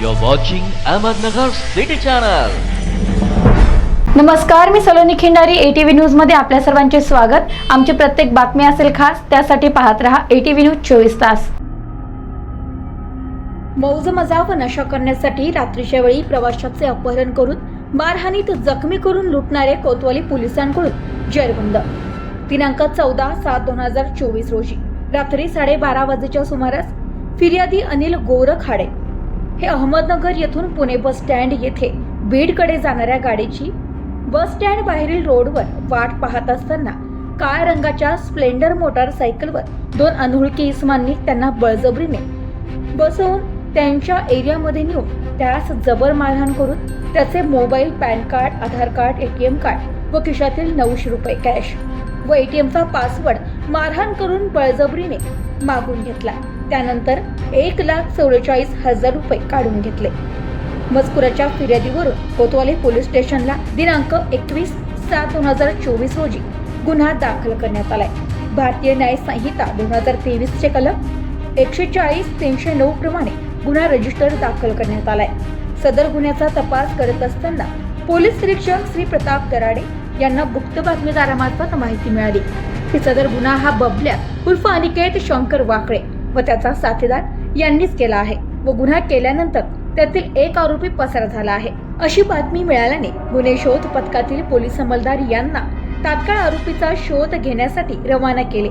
You're watching Ahmednagar City Channel. नमस्कार मी Saloni Khindari ATV न्यूजमध्ये आपल्या सर्वांचे स्वागत. आमची प्रत्येक बातमी असेल खास त्यासाठी पाहत रहा एटीव्ही न्यूज चोवीस तास. मौज मजा व नशा करण्यासाठी रात्रीच्या वेळी प्रवाशाचे अपहरण करून मारहाणीत जखमी करून लुटणारे कोतवाली पोलिसांकडून जेरबंद. दिनांक चौदा सात दोन हजार चोवीस रोजी रात्री साडेबारा वाजेच्या सुमारास फिर्यादी अनिल गोरखाडे हे अहमदनगर येथून पुणे बस स्टँड येथे बीडकडे जाणाऱ्या गाडीची बस स्टँड बाहेरील रोडवर वाट पाहत असताना काळ्या रंगाच्या स्प्लेंडर मोटारसायकलवर दोन अनोळखी इसमांनी त्यांना बळजबरीने बसवून त्यांच्या एरियामध्ये नेऊन त्यास जबर मारहाण करून त्याचे mobile PAN card Aadhaar card ATM card व खिशातील नऊशे रुपये कॅश व एटीएमचा पासवर्ड मारहाण करून बळजबरीने मागून घेतला. त्यानंतर एक लाख चौवेचाळीस हजार रुपये काढून घेतले. मजकुराच्या फिर्यादीवरून कोतवाली पोलीस स्टेशनला दिनांक एकवीस सात दोन हजार चोवीस रोजी गुन्हा दाखल करण्यात आलाय. भारतीय न्याय संहिता दोन हजार तेवीसचे कलम एकशे चाळीस तीनशे नऊ प्रमाणे गुन्हा रजिस्टर दाखल करण्यात आलाय. सदर गुन्ह्याचा तपास करत असताना पोलीस निरीक्षक श्री प्रताप दराडे यांना गुप्त बातमीदारामार्फत माहिती मिळाली. की सदर गुन्हा हा बबल्या उर्फ अनिकेत शंकर वाकळे व त्याचा साथीदार यांनीच केला आहे व गुन्हा केल्यानंतर त्यातील एक आरोपी पसार झाला आहे. अशी बातमी मिळाल्याने गुन्हे शोध पथकातील पोलीस अंमलदार यांना तात्काळ आरोपीचा शोध घेण्यासाठी रवाना केले.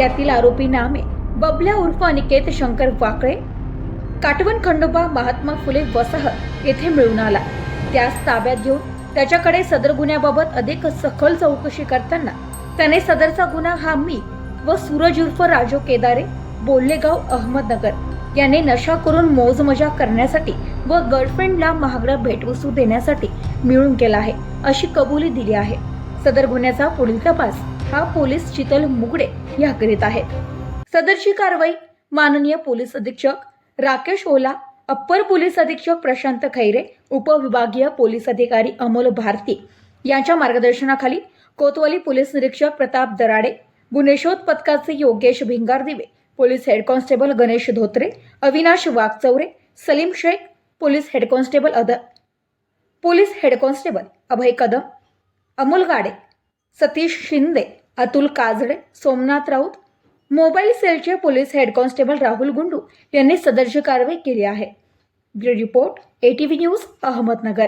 यातील आरोपी नामे बबल्या उर्फ अनिकेत शंकर वाकळे काटवण खंडोबा महात्मा फुले वसाहत येथे मिळून आला. त्यास ताब्यात घेऊन त्याच्याकडे सदर गुन्ह्याबाबत अधिक सखोल चौकशी करताना त्याने सदरचा गुन्हा हा मी व सूरज उर्फ राजू केदारे बोल्लेगाव अहमदनगर. याने नशा करून मौजमजा करण्यासाठी व गर्लफ्रेंडला महागडा भेटवस्तू देण्यासाठी मिळून केला आहे अशी कबुली दिली आहे. सदर गुन्ह्याचा पुढील तपास हा पोलीस शीतल मुगडे या करीत आहेत सदरची कारवाई माननीय पोलीस अधीक्षक राकेश ओला अप्पर पोलीस अधीक्षक प्रशांत खैरे उपविभागीय पोलीस अधिकारी अमोल भारती यांच्या मार्गदर्शनाखाली कोतवाली पोलीस निरीक्षक प्रताप दराडे गुन्हेशोध पथकाचे Yogesh Bhingardive police head constable Ganesh Dhotre Avinash Waghchaure Salim Shaikh police head constable अद police head constable Abhay Kadam Amol Gade Satish Shinde Atul Kajde Somnath Raut mobile सेलचे police head constable Rahul Gundu यांनी सदरची कारवाई केली आहे. Bureau report ATV news Ahmednagar.